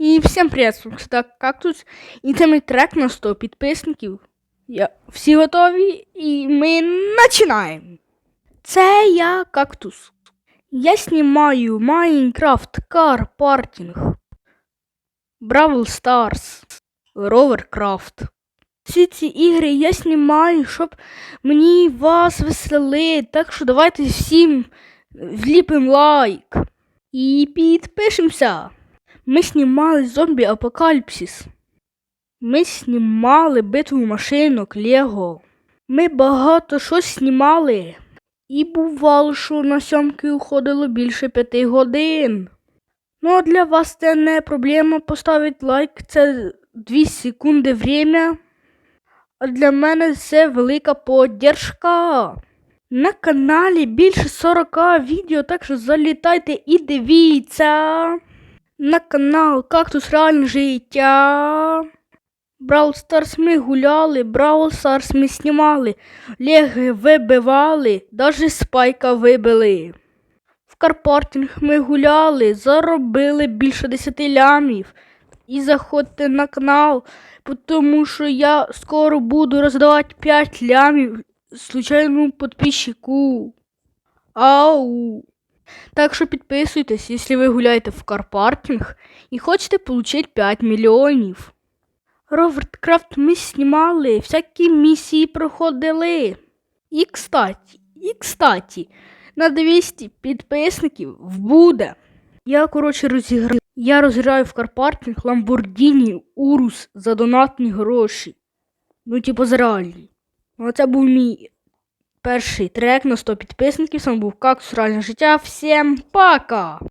І всім привіт, це кактус. І це мій трек на 100 підписників. Я... Всі готові і ми починаємо. Це я кактус. Я знімаю Майнкрафт Кар Партінг, Бравл Старс, Роверкрафт. Всі ці ігри я знімаю, щоб мені вас веселити. Так що давайте всім вліпимо лайк і підпишемося. Ми знімали зомбі апокаліпсис. Ми знімали битву машинок Лего. Ми багато що знімали. І бувало, що на сьомки уходило більше п'яти годин. Ну, а для вас це не проблема поставити лайк, це 2 секунди время. А для мене це велика поддержка. На каналі більше 40 відео, так що залітайте і дивіться. На канал Кактус Реальне життя. Бравл Старс ми гуляли, Бравл Старс ми знімали, Леги вибивали, даже спайка вибили. В карпортинг ми гуляли, заробили більше 10 лямів. І заходьте на канал, тому що я скоро буду роздавати 5 лямів случайному підписчику. Ау. Так що підписуйтесь, якщо ви гуляєте в карпартинг і хочете отримати 5 мільйонів. Роверкрафт ми знімали, всякі місії проходили. І кстати, і кстати, на 200 підписників буде. Я, коротше, розіграю. Я розіграю в карпартинг Lamborghini Urus за донатні гроші. Ну, типу, за реальні. Оце був мій перший трек на 100 підписників. Сам був Кактус Реальне життя. Всім пока!